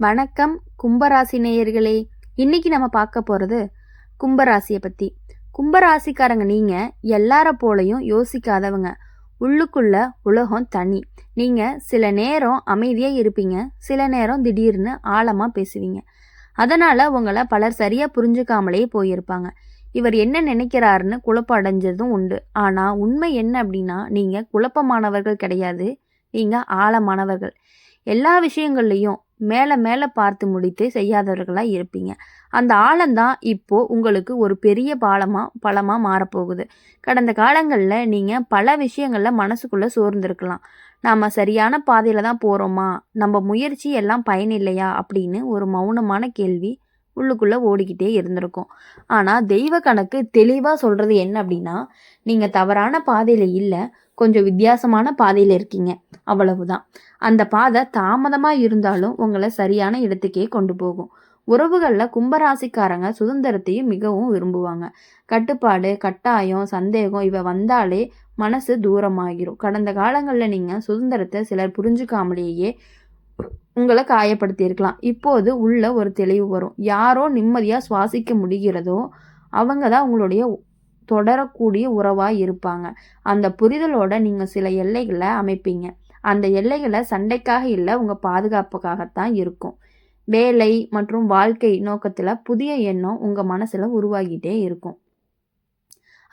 வணக்கம் கும்பராசி நேயர்களே இன்னைக்கு நம்ம பார்க்க போகிறது கும்பராசியை பற்றி கும்பராசிக்காரங்க நீங்கள் எல்லார போலையும் யோசிக்காதவங்க. உள்ளுக்குள்ள உலகம் தனி. நீங்கள் சில நேரம் அமைதியாக இருப்பீங்க சில நேரம் திடீர்னு ஆழமாக பேசுவீங்க. அதனால் உங்களை பலர் சரியாக புரிஞ்சுக்காமலே போயிருப்பாங்க. இவர் என்ன நினைக்கிறாருன்னு குழப்பம் அடைஞ்சதும் உண்டு. ஆனால் உண்மை என்ன அப்படின்னா நீங்கள் குழப்பமானவர்கள் கிடையாது. நீங்கள் ஆழமானவர்கள். எல்லா விஷயங்கள்லையும் மேலே மேலே பார்த்து முடித்து செய்யாதவர்களாக இருப்பீங்க. அந்த ஆழம்தான் இப்போ உங்களுக்கு ஒரு பெரிய பாலமாக பலமாக மாறப்போகுது. கடந்த காலங்களில் நீங்கள் பல விஷயங்களில் மனசுக்குள்ளே சோர்ந்திருக்கலாம். நாம் சரியான பாதையில் தான் போகிறோமா நம்ம முயற்சி எல்லாம் பயனில்லையா அப்படின்னு ஒரு மௌனமான கேள்வி உள்ளுக்குள்ளே ஓடிக்கிட்டே இருந்திருக்கும். ஆனால் தெய்வ கணக்கு தெளிவாக சொல்கிறது என்ன அப்படின்னா நீங்கள் தவறான பாதையில் இல்லை கொஞ்சம் வித்தியாசமான பாதையில் இருக்கீங்க. அவ்வளவுதான். அந்த பாதை தாமதமாக இருந்தாலும் உங்களை சரியான இடத்துக்கே கொண்டு போகும். உறவுகளில் கும்பராசிக்காரங்க சுதந்திரத்தையும் மிகவும் விரும்புவாங்க. கட்டுப்பாடு கட்டாயம் சந்தேகம் இவை வந்தாலே மனசு தூரமாகிரும் கடந்த காலங்களில் நீங்கள் சுதந்திரத்தை சிலர் புரிஞ்சுக்காமலேயே உங்களை காயப்படுத்தியிருக்கலாம். இப்போது உள்ள ஒரு தெளிவு வரும். யாரோ நிம்மதியாக சுவாசிக்க முடிகிறதோ அவங்க தான் உங்களுடைய தொடரக்கூடிய உறவாக இருப்பாங்க. அந்த புரிதலோட நீங்கள் சில எல்லைகளை அமைப்பீங்க. அந்த எல்லைகளை சண்டைக்காக இல்லை உங்கள் பாதுகாப்புக்காகத்தான் இருக்கும். வேலை மற்றும் வாழ்க்கை நோக்கத்தில் புதிய எண்ணம் உங்கள் மனசில் உருவாகிட்டே இருக்கும்.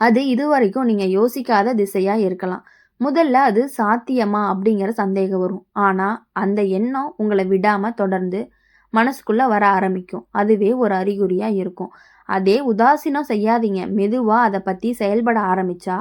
அது இதுவரைக்கும் நீங்கள் யோசிக்காத திசையாக இருக்கலாம். முதல்ல அது சாத்தியமா அப்படிங்கிற சந்தேகம் வரும். ஆனால் அந்த எண்ணம் உங்களை விடாமல் தொடர்ந்து மனசுக்குள்ளே வர ஆரம்பிக்கும். அதுவே ஒரு அறிகுறியாக இருக்கும். அதே உதாசீனம் செய்யாதீங்க. மெதுவாக அதை பற்றி செயல்பட ஆரம்பித்தா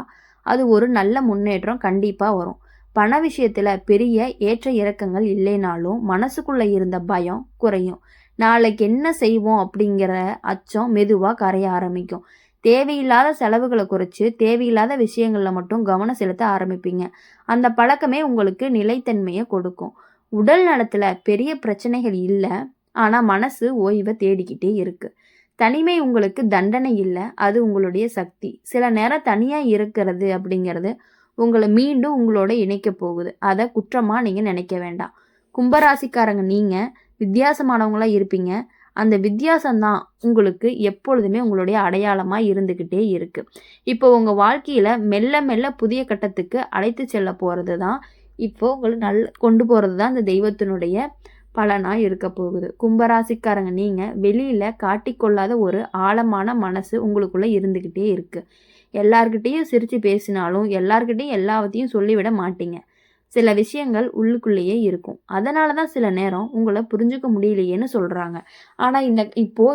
அது ஒரு நல்ல முன்னேற்றம் கண்டிப்பாக வரும். பண விஷயத்தில் பெரிய ஏற்ற இறக்கங்கள் இல்லைனாலும் மனசுக்குள்ளே இருந்த பயம் குறையும். நாளைக்கு என்ன செய்வோம் அப்படிங்கிற அச்சம் மெதுவாக கரைய ஆரம்பிக்கும். தேவையில்லாத செலவுகளை குறைச்சி தேவையில்லாத விஷயங்களில் மட்டும் கவனம் செலுத்த ஆரம்பிப்பீங்க. அந்த பழக்கமே உங்களுக்கு நிலைத்தன்மையை கொடுக்கும். உடல் நலத்தில் பெரிய பிரச்சனைகள் இல்லை ஆனால் மனசு ஓய்வை தேடிக்கிட்டே இருக்குது தனிமை உங்களுக்கு தண்டனை இல்லை அது உங்களுடைய சக்தி. சில நேரம் தனியாக இருக்கிறது அப்படிங்கிறது உங்களை மீண்டும் உங்களோட இணைக்க போகுது. அதை குற்றமாக நீங்கள் நினைக்க வேண்டாம். கும்பராசிக்காரங்க நீங்கள் வித்தியாசமானவங்களாக இருப்பீங்க. அந்த வித்தியாசம்தான் உங்களுக்கு எப்பொழுதுமே உங்களுடைய அடையாளமாக இருந்துக்கிட்டே இருக்குது இப்போ உங்கள் வாழ்க்கையில் மெல்ல மெல்ல புதிய கட்டத்துக்கு அழைத்து செல்ல போகிறது தான் இப்போ உங்களை நல் கொண்டு போகிறது தான் இந்த தெய்வத்தினுடைய பலனாக இருக்க போகுது. கும்பராசிக்காரங்க நீங்கள் வெளியில் காட்டிக்கொள்ளாத ஒரு ஆழமான மனசு உங்களுக்குள்ளே இருந்துக்கிட்டே இருக்குது எல்லார்கிட்டேயும் சிரித்து பேசினாலும் எல்லார்கிட்டேயும் எல்லாத்தையும் சொல்லிவிட மாட்டீங்க. சில விஷயங்கள் உள்ளுக்குள்ளேயே இருக்கும். அதனால தான் சில நேரம் உங்களை புரிஞ்சுக்க முடியலையேன்னு சொல்கிறாங்க ஆனால் இந்த இப்போ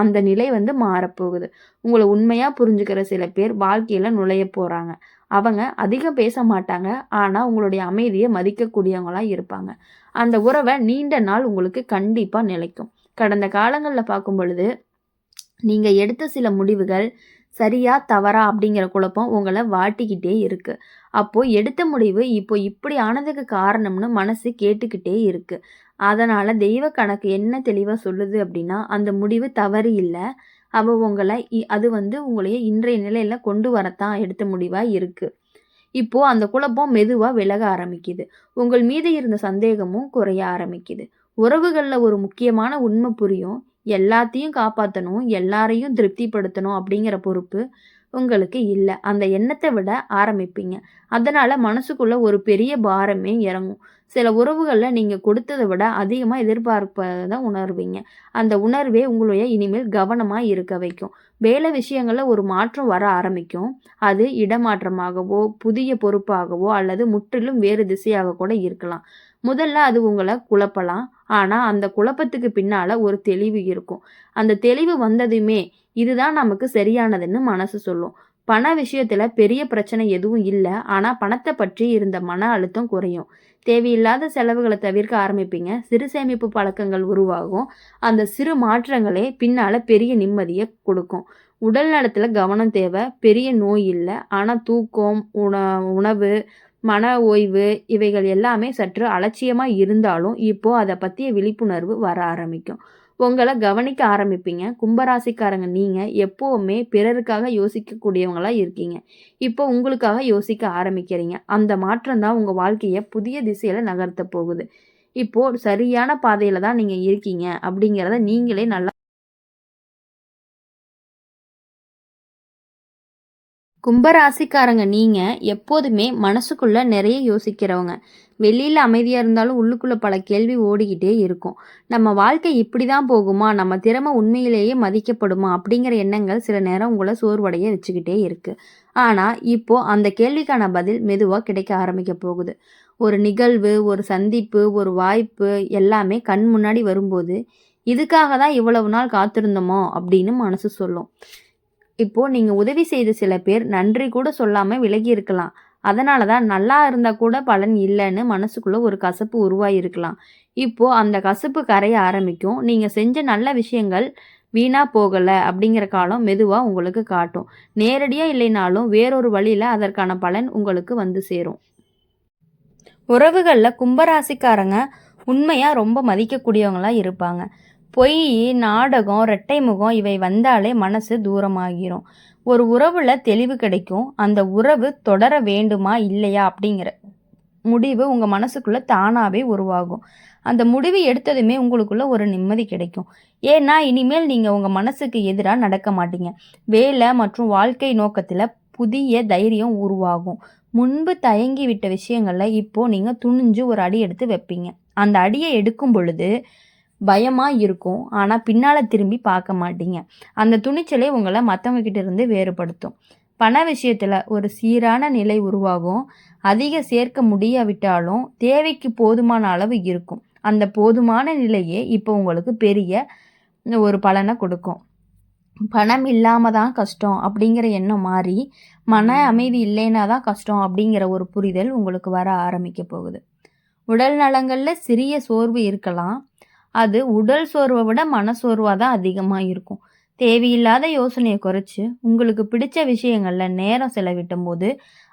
அந்த நிலை வந்து மாறப்போகுது. உங்களை உண்மையாக புரிஞ்சுக்கிற சில பேர் வாழ்க்கையில் நுழைய போகிறாங்க அவங்க அதிகம் பேச மாட்டாங்க. ஆனால் உங்களுடைய அமைதியை மதிக்கக்கூடியவங்களாக இருப்பாங்க. அந்த உறவை நீண்ட நாள் உங்களுக்கு கண்டிப்பாக நிலைக்கும். கடந்த காலங்களில் பார்க்கும் பொழுது நீங்கள் எடுத்த சில முடிவுகள் சரியா தவறா அப்படிங்கிற குழப்பம் உங்களை வாட்டிக்கிட்டே இருக்கு. அப்போ எடுத்த முடிவு இப்போ இப்படி ஆனதுக்கு காரணம்னு மனசு கேட்டுக்கிட்டே இருக்கு. அதனால தெய்வ கணக்கு என்ன தெளிவாக சொல்லுது அப்படின்னா அந்த முடிவு தவறு இல்லை. அவள் உங்களை அது வந்து உங்களைய இன்றைய நிலையில கொண்டு வரத்தான் எடுத்த முடிவாக இருக்கு. இப்போ அந்த குழப்பம் மெதுவாக விலக ஆரம்பிக்குது. உங்கள் மீது இருந்த சந்தேகமும் குறைய ஆரம்பிக்குது. உறவுகளில் ஒரு முக்கியமான உண்மை புரியும். எல்லாத்தையும் காப்பாற்றணும் எல்லாரையும் திருப்திப்படுத்தணும் அப்படிங்கிற பொறுப்பு உங்களுக்கு இல்லை. அந்த எண்ணத்தை விட ஆரம்பிப்பீங்க. அதனால் மனசுக்குள்ளே ஒரு பெரிய பாரமே இறங்கும். சில உறவுகளில் நீங்கள் கொடுத்ததை விட அதிகமாக எதிர்பார்ப்பதை உணர்வீங்க. அந்த உணர்வே உங்களுடைய இனிமேல் கவனமாக இருக்க வைக்கும். வேலை விஷயங்களில் ஒரு மாற்றம் வர ஆரம்பிக்கும். அது இடமாற்றமாகவோ புதிய பொறுப்பாகவோ அல்லது முற்றிலும் வேறு திசையாக கூட இருக்கலாம். முதல்ல அது உங்களை குழப்பலாம். ஆனால் அந்த குழப்பத்துக்கு பின்னால் ஒரு தெளிவு இருக்கும். அந்த தெளிவு வந்ததுமே இதுதான் நமக்கு சரியானதுன்னு மனசு சொல்லும். பண விஷயத்தில் பெரிய பிரச்சனை எதுவும் இல்லை. ஆனால் பணத்தை பற்றி இருந்த மன அழுத்தம் குறையும். தேவையில்லாத செலவுகளை தவிர்க்க ஆரம்பிப்பீங்க. சிறு சேமிப்பு பழக்கங்கள் உருவாகும். அந்த சிறு மாற்றங்களே பின்னால் பெரிய நிம்மதியை கொடுக்கும். உடல் நலத்தில் கவனம் தேவை. பெரிய நோய் இல்லை. ஆனால் தூக்கம் உண உணவு மன ஓய்வு இவைகள் எல்லாமே சற்று அலட்சியமாக இருந்தாலும் இப்போது அதை பற்றிய விழிப்புணர்வு வர ஆரம்பிக்கும். உங்களை கவனிக்க ஆரம்பிப்பீங்க. கும்பராசிக்காரங்க நீங்கள் எப்போவுமே பிறருக்காக யோசிக்கக்கூடியவங்களாக இருக்கீங்க. இப்போ உங்களுக்காக யோசிக்க ஆரம்பிக்கிறீங்க. அந்த மாற்றம் தான் உங்கள் வாழ்க்கையை புதிய திசையில் நகர்த்த போகுது. இப்போது சரியான பாதையில் தான் நீங்கள் இருக்கீங்க அப்படிங்கிறத நீங்களே நல்லா கும்பராசிக்காரங்க நீங்க எப்போதுமே மனசுக்குள்ள நிறைய யோசிக்கிறவங்க. வெளியில் அமைதியாக இருந்தாலும் உள்ளுக்குள்ள பல கேள்வி ஓடிக்கிட்டே இருக்கும். நம்ம வாழ்க்கை இப்படி தான் போகுமா? நம்ம திறமை உண்மையிலேயே மதிக்கப்படுமா? அப்படிங்கிற எண்ணங்கள் சில நேரம் உங்களை சோர்வடைய வச்சுக்கிட்டே இருக்கு. ஆனால் இப்போ அந்த கேள்விக்கான பதில் மெதுவாக கிடைக்க ஆரம்பிக்க போகுது. ஒரு நிகழ்வு ஒரு சந்திப்பு ஒரு வாய்ப்பு எல்லாமே கண் முன்னாடி வரும்போது இதுக்காக தான் இவ்வளவு நாள் காத்திருந்தோமோ? அப்படின்னு மனசு சொல்லும். இப்போ நீங்க உதவி செய்த சில பேர் நன்றி கூட சொல்லாம விலகி இருக்கலாம். அதனால தான் நல்லா இருந்தா கூட பலன் இல்லைன்னு மனசுக்குள்ள ஒரு கசப்பு உருவாயிருக்கலாம். இப்போ அந்த கசப்பு கரைய ஆரம்பிக்கும். நீங்க செஞ்ச நல்ல விஷயங்கள் வீணா போகல அப்படிங்கிற காலம் மெதுவா உங்களுக்கு காட்டும். நேரடியா இல்லைனாலும் வேறொரு வழியில அதற்கான பலன் உங்களுக்கு வந்து சேரும். உறவுகளில் கும்பராசிக்காரங்க உண்மையாக ரொம்ப மதிக்கக்கூடியவங்களா இருப்பாங்க. பொய் நாடகம் ரெட்டை முகம் இவை வந்தாலே மனசு தூரமாகிரும். ஒரு உறவுல தெளிவு கிடைக்கும். அந்த உறவு தொடர வேண்டுமா இல்லையா அப்படிங்கிற முடிவு உங்கள் மனசுக்குள்ளே தானாகவே உருவாகும். அந்த முடிவு எடுத்ததுமே உங்களுக்குள்ள ஒரு நிம்மதி கிடைக்கும். ஏன்னா இனிமேல் நீங்கள் உங்கள் மனசுக்கு எதிராக நடக்க மாட்டீங்க. வேலை மற்றும் வாழ்க்கை நோக்கத்தில் புதிய தைரியம் உருவாகும். முன்பு தயங்கி விட்ட விஷயங்களில் இப்போது நீங்கள் துணிஞ்சு ஒரு அடி எடுத்து வைப்பீங்க. அந்த அடியை எடுக்கும் பொழுது பயமாக இருக்கும் ஆனால் பின்னால் திரும்பி பார்க்க மாட்டீங்க. அந்த துணிச்சலே உங்களை மற்றவங்க கிட்டேருந்து வேறுபடுத்தும். பண விஷயத்தில் ஒரு சீரான நிலை உருவாகும். அதிக சேர்க்க முடியாவிட்டாலும் தேவைக்கு போதுமான அளவு இருக்கும். அந்த போதுமான நிலையே இப்போ உங்களுக்கு பெரிய ஒரு பலனை கொடுக்கும். பணம் இல்லாமல் தான் கஷ்டம் அப்படிங்கிற எண்ணம் மாறி மன அமைதி இல்லைன்னா தான் கஷ்டம் அப்படிங்கிற ஒரு புரிதல் உங்களுக்கு வர ஆரம்பிக்க போகுது. உடல் நலங்களில் சிறிய சோர்வு இருக்கலாம். அது உடல் சோர்வை விட மனசோர்வாக தான் அதிகமாக இருக்கும். தேவையில்லாத யோசனையை குறைச்சி உங்களுக்கு பிடிச்ச விஷயங்களில் நேரம் செலவிட்டும் போது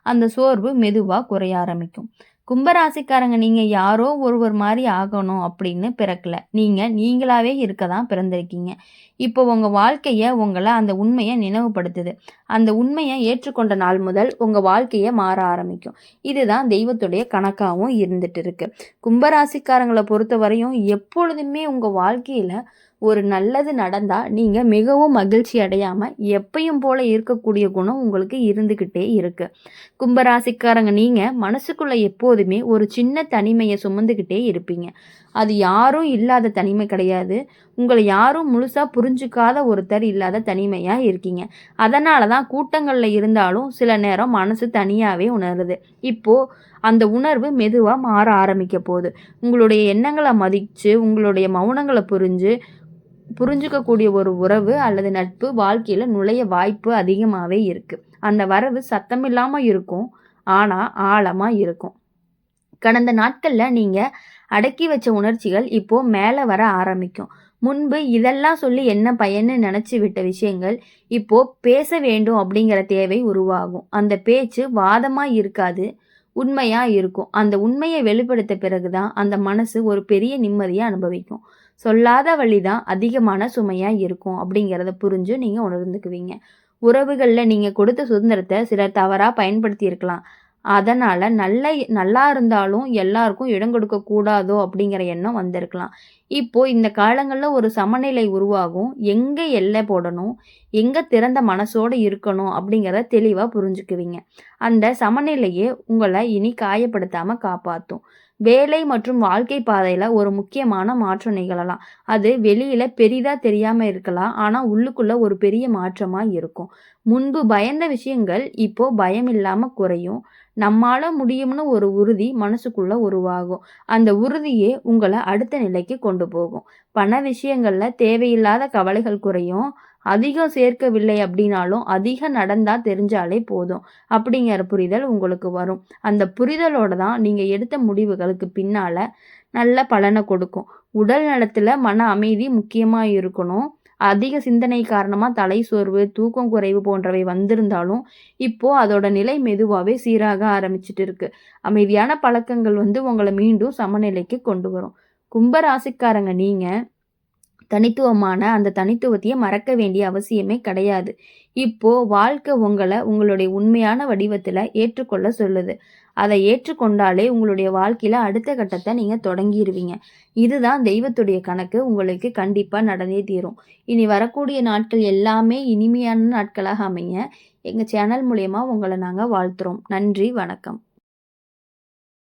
அந்த சோர்வு மெதுவாக குறைய ஆரம்பிக்கும். கும்பராசிக்காரங்க நீங்கள் யாரோ ஒருவர் மாதிரி ஆகணும் அப்படின்னு பிறக்கல. நீங்கள் நீங்களாவே இருக்க தான் பிறந்திருக்கீங்க. இப்போ உங்கள் வாழ்க்கையை உங்களை அந்த உண்மையை நினைவுபடுத்துது. அந்த உண்மையை ஏற்றுக்கொண்ட நாள் முதல் உங்கள் வாழ்க்கையை மாற ஆரம்பிக்கும். இதுதான் தெய்வத்துடைய கணக்காகவும் இருந்துட்டு இருக்கு. கும்பராசிக்காரங்களை பொறுத்த வரையும் எப்பொழுதுமே உங்கள் வாழ்க்கையில் ஒரு நல்லது நடந்தால் நீங்கள் மிகவும் மகிழ்ச்சி அடையாமல் எப்பையும் போல இருக்கக்கூடிய குணம் உங்களுக்கு இருந்துக்கிட்டே இருக்குது கும்பராசிக்காரங்க நீங்கள் மனசுக்குள்ளே எப்போதுமே ஒரு சின்ன தனிமையை சுமந்துக்கிட்டே இருப்பீங்க. அது யாரும் இல்லாத தனிமை கிடையாது. உங்களை யாரும் முழுசாக புரிஞ்சுக்காத ஒருத்தர் இல்லாத தனிமையாக இருக்கீங்க. அதனால தான் கூட்டங்களில் இருந்தாலும் சில நேரம் மனசு தனியாகவே உணருது. இப்போது அந்த உணர்வு மெதுவாக மாற ஆரம்பிக்க போகுது. உங்களுடைய எண்ணங்களை மதித்து உங்களுடைய மௌனங்களை புரிஞ்சு புரிஞ்சுக்கக்கூடிய ஒரு உறவு அல்லது நட்பு வாழ்க்கையில் நுழைய வாய்ப்பு அதிகமாகவே இருக்குது அந்த வரவு சத்தமில்லாமல் இருக்கும் ஆனால் ஆழமாக இருக்கும். கடந்த நாட்களில் நீங்கள் அடக்கி வச்ச உணர்ச்சிகள் இப்போது மேலே வர ஆரம்பிக்கும். முன்பு இதெல்லாம் சொல்லி என்ன பயன்னு நினச்சி விட்ட விஷயங்கள் இப்போ பேச வேண்டும் அப்படிங்கிற தேவை உருவாகும். அந்த பேச்சு வாதமாக இருக்காது உண்மையாக இருக்கும். அந்த உண்மையை வெளிப்படுத்த பிறகுதான் அந்த மனசு ஒரு பெரிய நிம்மதியை அனுபவிக்கும். சொல்லாத வழி தான் அதிகமான சுமையாக இருக்கும் அப்படிங்கிறத புரிஞ்சு நீங்கள் உணர்ந்துக்குவீங்க. உறவுகளில் நீங்கள் கொடுத்த சுதந்திரத்தை சிலர் தவறாக பயன்படுத்தியிருக்கலாம். அதனால் நல்ல நல்லா இருந்தாலும் எல்லாருக்கும் இடம் கொடுக்கக்கூடாதோ அப்படிங்கிற எண்ணம் வந்திருக்கலாம். இப்போது இந்த காலங்களில் ஒரு சமநிலை உருவாகும். எங்கே எல்லை போடணும்? எங்கே திறந்த மனசோடு இருக்கணும் அப்படிங்கிறத தெளிவாக புரிஞ்சுக்குவீங்க. அந்த சமநிலையே உங்களை இனி காயப்படுத்தாமல் காப்பாற்றும் வேலை மற்றும் வாழ்க்கை பாதையில் ஒரு முக்கியமான மாற்றம் நிகழலாம். அது வெளியில் பெரிதாக தெரியாமல் இருக்கலாம். ஆனால் உள்ளுக்குள்ளே ஒரு பெரிய மாற்றமாக இருக்கும். முன்பு பயந்த விஷயங்கள் இப்போது பயம் இல்லாமல் குறையும். நம்மால முடியும்னு ஒரு உறுதி மனசுக்குள்ள உருவாகும். அந்த உறுதியே உங்களை அடுத்த நிலைக்கு கொண்டு போகும். பண விஷயங்கள்ல தேவையில்லாத கவலைகள் குறையும். அதிகம் சேர்க்கவில்லை அப்படின்னாலும் அதிகம் நடந்தா தெரிஞ்சாலே போதும். அப்படிங்கிற புரிதல் உங்களுக்கு வரும். அந்த புரிதலோட தான் நீங்க எடுத்த முடிவுகளுக்கு பின்னால நல்ல பலனை கொடுக்கும். உடல் நலத்துல மன அமைதி முக்கியமா இருக்கணும். அதிக சிந்தனை காரணமாக தலை சோர்வு தூக்கம் குறைவு போன்றவை வந்திருந்தாலும் இப்போ அதோட நிலை மெதுவாகவே சீராக ஆரம்பிச்சிட்டு இருக்கு. அமைதியான பழக்கங்கள் வந்து உங்களை மீண்டும் சமநிலைக்கு கொண்டு வரும். கும்பராசிக்காரங்க நீங்கள் தனித்துவமான அந்த தனித்துவத்தையே மறக்க வேண்டிய அவசியமே கிடையாது. இப்போ வாழ்க்கை உங்களை உங்களுடைய உண்மையான வடிவத்தில் ஏற்றுக்கொள்ள சொல்லுது. அதை ஏற்றுக்கொண்டாலே உங்களுடைய வாழ்க்கையில் அடுத்த கட்டத்தை நீங்கள் தொடங்கிடுவீங்க இதுதான் தெய்வத்துடைய கணக்கு. உங்களுக்கு கண்டிப்பாக நடந்தே தீரும். இனி வரக்கூடிய நாட்கள் எல்லாமே இனிமையான நாட்களாக அமைய எங்கள் சேனல் மூலயமா உங்களை நாங்கள் வாழ்த்துறோம். நன்றி வணக்கம்.